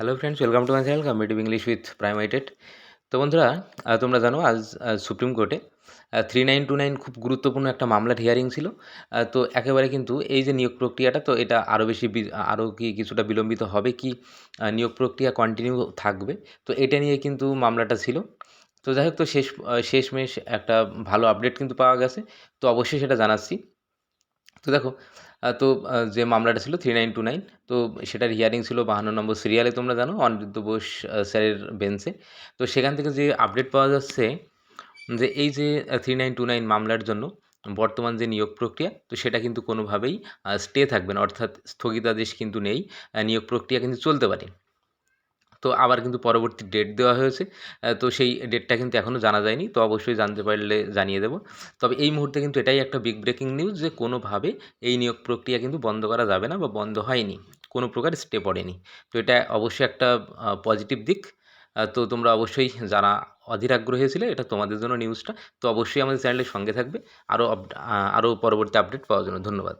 Hello friends welcome to my channel competitive English with প্রাইমাইটেড তো বন্ধুরা তোমরা জানো, আজ সুপ্রিম কোর্টে থ্রি নাইন টু নাইন খুব গুরুত্বপূর্ণ একটা মামলার হিয়ারিং ছিল। তো একেবারে কিন্তু এই যে নিয়োগ প্রক্রিয়াটা, তো এটা আরও বেশি আরও কি কিছুটা বিলম্বিত হবে কি নিয়োগ প্রক্রিয়া কন্টিনিউ থাকবে, তো এটা নিয়ে কিন্তু মামলাটা ছিল। তো যাই হোক, তো শেষ শেষমেশ একটা ভালো আপডেট কিন্তু পাওয়া গেছে। তো অবশ্যই সেটা জানাচ্ছি। তো দেখো তো যে মামলাটা ছিল থ্রি নাইন টু নাইন তো সেটার হিয়ারিং ছিল বাহান্ন নম্বর সিরিয়ালে তোমরা জানো, অনিরুদ্ধ বোস স্যারের বেঞ্চে তো সেখান থেকে যে আপডেট পাওয়া যাচ্ছে, যে এই যে থ্রি নাইন টু নাইন মামলার জন্য বর্তমান যে নিয়োগ প্রক্রিয়া, তো সেটা কিন্তু কোনোভাবেই স্টে থাকবে না, অর্থাৎ স্থগিতাদেশ কিন্তু নেই নিয়োগ প্রক্রিয়া কিন্তু চলতে পারে। তো আবার কিন্তু পরবর্তী ডেট দেওয়া হয়েছে। তো সেই ডেটটা কিন্তু এখনও জানা যায়নি। তো অবশ্যই জানতে পারলে জানিয়ে দেবো। তবে এই মুহূর্তে কিন্তু এটাই একটা বিগ ব্রেকিং নিউজ যে, কোনোভাবে এই নিয়োগ প্রক্রিয়া কিন্তু বন্ধ করা যাবে না বা বন্ধ হয়নি। কোনো প্রকার স্টে পড়েনি। তো এটা অবশ্যই একটা পজিটিভ দিক। তো তোমরা অবশ্যই যারা অধীর আগ্রহী ছিলে, এটা তোমাদের জন্য নিউজটা তো অবশ্যই আমাদের চ্যানেলের সঙ্গে থাকবে। আরও আরও পরবর্তী আপডেট পাওয়ার জন্য ধন্যবাদ।